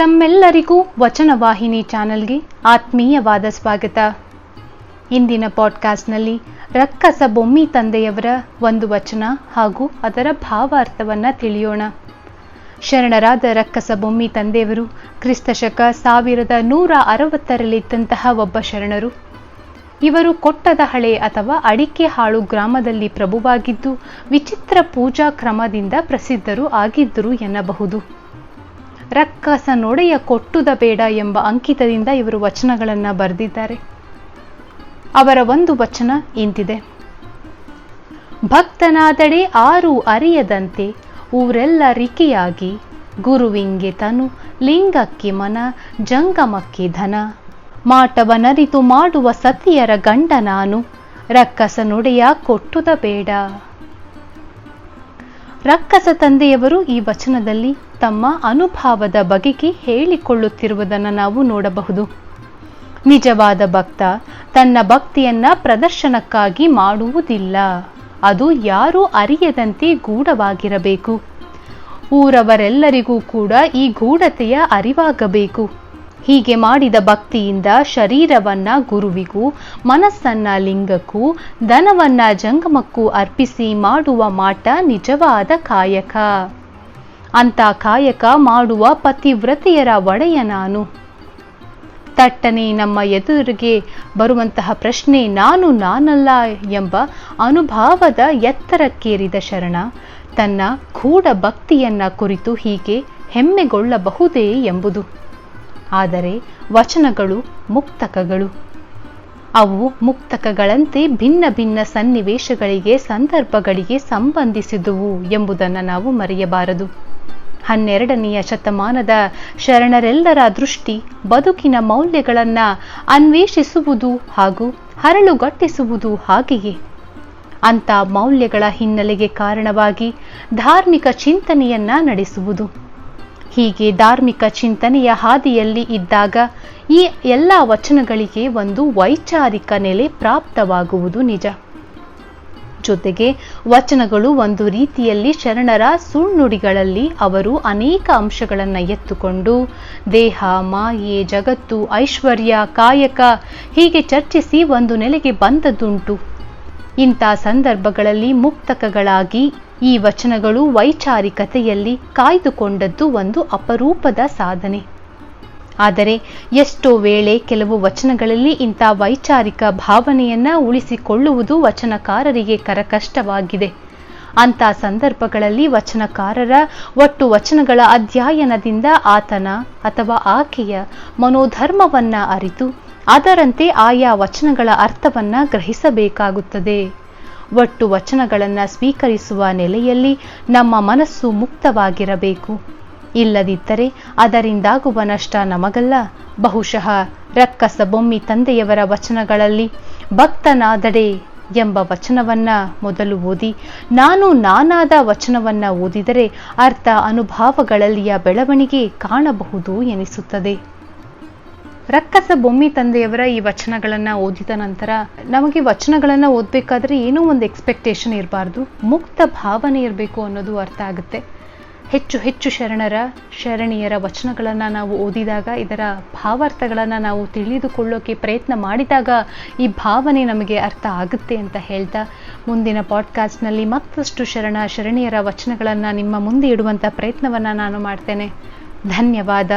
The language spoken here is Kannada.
ತಮ್ಮೆಲ್ಲರಿಗೂ ವಚನವಾಹಿನಿ ಚಾನೆಲ್ಗೆ ಆತ್ಮೀಯವಾದ ಸ್ವಾಗತ. ಇಂದಿನ ಪಾಡ್ಕಾಸ್ಟ್ನಲ್ಲಿ ರಕ್ಕಸ ಬೊಮ್ಮಿ ತಂದೆಯವರ ಒಂದು ವಚನ ಹಾಗೂ ಅದರ ಭಾವಾರ್ಥವನ್ನು ತಿಳಿಯೋಣ. ಶರಣರಾದ ರಕ್ಕಸ ಬೊಮ್ಮಿ ತಂದೆಯವರು ಕ್ರಿಸ್ತಶಕ ಸಾವಿರದ ನೂರ ಅರವತ್ತರಲ್ಲಿದ್ದಂತಹ ಒಬ್ಬ ಶರಣರು. ಇವರು ಕೊಟ್ಟದ ಹಳೆ ಅಥವಾ ಅಡಿಕೆ ಹಾಳು ಗ್ರಾಮದಲ್ಲಿ ಪ್ರಭುವಾಗಿದ್ದು ವಿಚಿತ್ರ ಪೂಜಾ ಕ್ರಮದಿಂದ ಪ್ರಸಿದ್ಧರು ಆಗಿದ್ದರು ಎನ್ನಬಹುದು. ರಕ್ಕಸ ನೊಡೆಯ ಕೊಟ್ಟುದ ಬೇಡ ಎಂಬ ಅಂಕಿತದಿಂದ ಇವರು ವಚನಗಳನ್ನು ಬರೆದಿದ್ದಾರೆ. ಅವರ ಒಂದು ವಚನ ಇಂತಿದೆ. ಭಕ್ತನಾದಡೆ ಆರು ಅರಿಯದಂತೆ ಊರೆಲ್ಲ ರಿಕಿಯಾಗಿ ಗುರುವಿಂಗೆ ತನು ಲಿಂಗಕ್ಕೆ ಮನ, ಜಂಗಮಕ್ಕೆ ಧನ. ಮಾಟವನರಿತು ಮಾಡುವ ಸತಿಯರ ಗಂಡ ನಾನು ರಕ್ಕಸ ನೊಡೆಯ ಕೊಟ್ಟುದ ಬೇಡ. ರಕ್ಕಸ ತಂದೆಯವರು ಈ ವಚನದಲ್ಲಿ ತಮ್ಮ ಅನುಭಾವದ ಬಗೆಗೆ ಹೇಳಿಕೊಳ್ಳುತ್ತಿರುವುದನ್ನು ನಾವು ನೋಡಬಹುದು. ನಿಜವಾದ ಭಕ್ತ ತನ್ನ ಭಕ್ತಿಯನ್ನ ಪ್ರದರ್ಶನಕ್ಕಾಗಿ ಮಾಡುವುದಿಲ್ಲ. ಅದು ಯಾರೂ ಅರಿಯದಂತೆ ಗೂಢವಾಗಿರಬೇಕು. ಊರವರೆಲ್ಲರಿಗೂ ಕೂಡ ಈ ಗೂಢತೆಯ ಅರಿವಾಗಬೇಕು. ಹೀಗೆ ಮಾಡಿದ ಭಕ್ತಿಯಿಂದ ಶರೀರವನ್ನ ಗುರುವಿಗೂ, ಮನಸ್ಸನ್ನ ಲಿಂಗಕ್ಕೂ, ಧನವನ್ನ ಜಂಗಮಕ್ಕೂ ಅರ್ಪಿಸಿ ಮಾಡುವ ಮಾಟ ನಿಜವಾದ ಕಾಯಕ. ಅಂತ ಕಾಯಕ ಮಾಡುವ ಪತಿವ್ರತೆಯರ ಒಡೆಯ ನಾನು. ತಟ್ಟನೆ ನಮ್ಮ ಎದುರಿಗೆ ಬರುವಂತಹ ಪ್ರಶ್ನೆ ನಾನು ನಾನಲ್ಲ ಎಂಬ ಅನುಭಾವದ ಎತ್ತರಕ್ಕೇರಿದ ಶರಣ, ತನ್ನ ಗೂಢ ಭಕ್ತಿಯನ್ನ ಕುರಿತು ಹೀಗೆ ಹೆಮ್ಮೆಗೊಳ್ಳಬಹುದೇ ಎಂಬುದು. ಆದರೆ ವಚನಗಳು ಮುಕ್ತಕಗಳು. ಅವು ಮುಕ್ತಕಗಳಂತೆ ಭಿನ್ನ ಭಿನ್ನ ಸನ್ನಿವೇಶಗಳಿಗೆ ಸಂದರ್ಭಗಳಿಗೆ ಸಂಬಂಧಿಸಿದುವು ಎಂಬುದನ್ನು ನಾವು ಮರೆಯಬಾರದು. ಹನ್ನೆರಡನೆಯ ಶತಮಾನದ ಶರಣರೆಲ್ಲರ ದೃಷ್ಟಿ ಬದುಕಿನ ಮೌಲ್ಯಗಳನ್ನು ಅನ್ವೇಷಿಸುವುದು ಹಾಗೂ ಹರಳುಗಟ್ಟಿಸುವುದು ಹಾಗೆಯೇ. ಅಂಥ ಮೌಲ್ಯಗಳ ಹಿನ್ನೆಲೆಗೆ ಕಾರಣವಾಗಿ ಧಾರ್ಮಿಕ ಚಿಂತನೆಯನ್ನ ನಡೆಸುವುದು. ಹೀಗೆ ಧಾರ್ಮಿಕ ಚಿಂತನೆಯ ಹಾದಿಯಲ್ಲಿ ಇದ್ದಾಗ ಈ ಎಲ್ಲ ವಚನಗಳಿಗೆ ಒಂದು ವೈಚಾರಿಕ ನೆಲೆ ಪ್ರಾಪ್ತವಾಗುವುದು ನಿಜ. ಜೊತೆಗೆ ವಚನಗಳು ಒಂದು ರೀತಿಯಲ್ಲಿ ಶರಣರ ಸುಳ್ನುಡಿಗಳಲ್ಲಿ ಅವರು ಅನೇಕ ಅಂಶಗಳನ್ನು ಎತ್ತುಕೊಂಡು ದೇಹ, ಮಾಯೆ, ಜಗತ್ತು, ಐಶ್ವರ್ಯ, ಕಾಯಕ ಹೀಗೆ ಚರ್ಚಿಸಿ ಒಂದು ನೆಲೆಗೆ ಬಂದದ್ದುಂಟು. ಇಂಥ ಸಂದರ್ಭಗಳಲ್ಲಿ ಮುಕ್ತಕಗಳಾಗಿ ಈ ವಚನಗಳು ವೈಚಾರಿಕತೆಯಲ್ಲಿ ಕಾಯ್ದುಕೊಂಡದ್ದು ಒಂದು ಅಪರೂಪದ ಸಾಧನೆ. ಆದರೆ ಎಷ್ಟೋ ವೇಳೆ ಕೆಲವು ವಚನಗಳಲ್ಲಿ ಇಂಥ ವೈಚಾರಿಕ ಭಾವನೆಯನ್ನ ಉಳಿಸಿಕೊಳ್ಳುವುದು ವಚನಕಾರರಿಗೆ ಕರಕಷ್ಟವಾಗಿದೆ. ಅಂಥ ಸಂದರ್ಭಗಳಲ್ಲಿ ವಚನಕಾರರ ಒಟ್ಟು ವಚನಗಳ ಅಧ್ಯಯನದಿಂದ ಆತನ ಅಥವಾ ಆಕೆಯ ಮನೋಧರ್ಮವನ್ನ ಅರಿತು ಅದರಂತೆ ಆಯಾ ವಚನಗಳ ಅರ್ಥವನ್ನ ಗ್ರಹಿಸಬೇಕಾಗುತ್ತದೆ. ಒಟ್ಟು ವಚನಗಳನ್ನು ಸ್ವೀಕರಿಸುವ ನೆಲೆಯಲ್ಲಿ ನಮ್ಮ ಮನಸ್ಸು ಮುಕ್ತವಾಗಿರಬೇಕು. ಇಲ್ಲದಿದ್ದರೆ ಅದರಿಂದಾಗುವ ನಷ್ಟ ನಮಗಲ್ಲ. ಬಹುಶಃ ರಕ್ಕಸ ಬೊಮ್ಮಿ ತಂದೆಯವರ ವಚನಗಳಲ್ಲಿ ಭಕ್ತನಾದಡೆ ಎಂಬ ವಚನವನ್ನ ಮೊದಲು ಓದಿ, ನಾನು ನಾನಾದ ವಚನವನ್ನ ಓದಿದರೆ ಅರ್ಥ ಅನುಭಾವಗಳಲ್ಲಿಯ ಬೆಳವಣಿಗೆ ಕಾಣಬಹುದು ಎನಿಸುತ್ತದೆ. ರಕ್ಕಸ ಬೊಮ್ಮಿ ತಂದೆಯವರ ಈ ವಚನಗಳನ್ನು ಓದಿದ ನಂತರ ನಮಗೆ ವಚನಗಳನ್ನು ಓದಬೇಕಾದ್ರೆ ಏನೋ ಒಂದು ಎಕ್ಸ್ಪೆಕ್ಟೇಷನ್ ಇರಬಾರ್ದು, ಮುಕ್ತ ಭಾವನೆ ಇರಬೇಕು ಅನ್ನೋದು ಅರ್ಥ ಆಗುತ್ತೆ. ಹೆಚ್ಚು ಹೆಚ್ಚು ಶರಣರ, ಶರಣಿಯರ ವಚನಗಳನ್ನು ನಾವು ಓದಿದಾಗ, ಇದರ ಭಾವಾರ್ಥಗಳನ್ನು ನಾವು ತಿಳಿದುಕೊಳ್ಳೋಕೆ ಪ್ರಯತ್ನ ಮಾಡಿದಾಗ ಈ ಭಾವನೆ ನಮಗೆ ಅರ್ಥ ಆಗುತ್ತೆ ಅಂತ ಹೇಳ್ತಾ ಮುಂದಿನ ಪಾಡ್ಕಾಸ್ಟ್ನಲ್ಲಿ ಮತ್ತಷ್ಟು ಶರಣ, ಶರಣಿಯರ ವಚನಗಳನ್ನು ನಿಮ್ಮ ಮುಂದೆ ಇಡುವಂಥ ಪ್ರಯತ್ನವನ್ನು ನಾನು ಮಾಡ್ತೇನೆ. ಧನ್ಯವಾದ.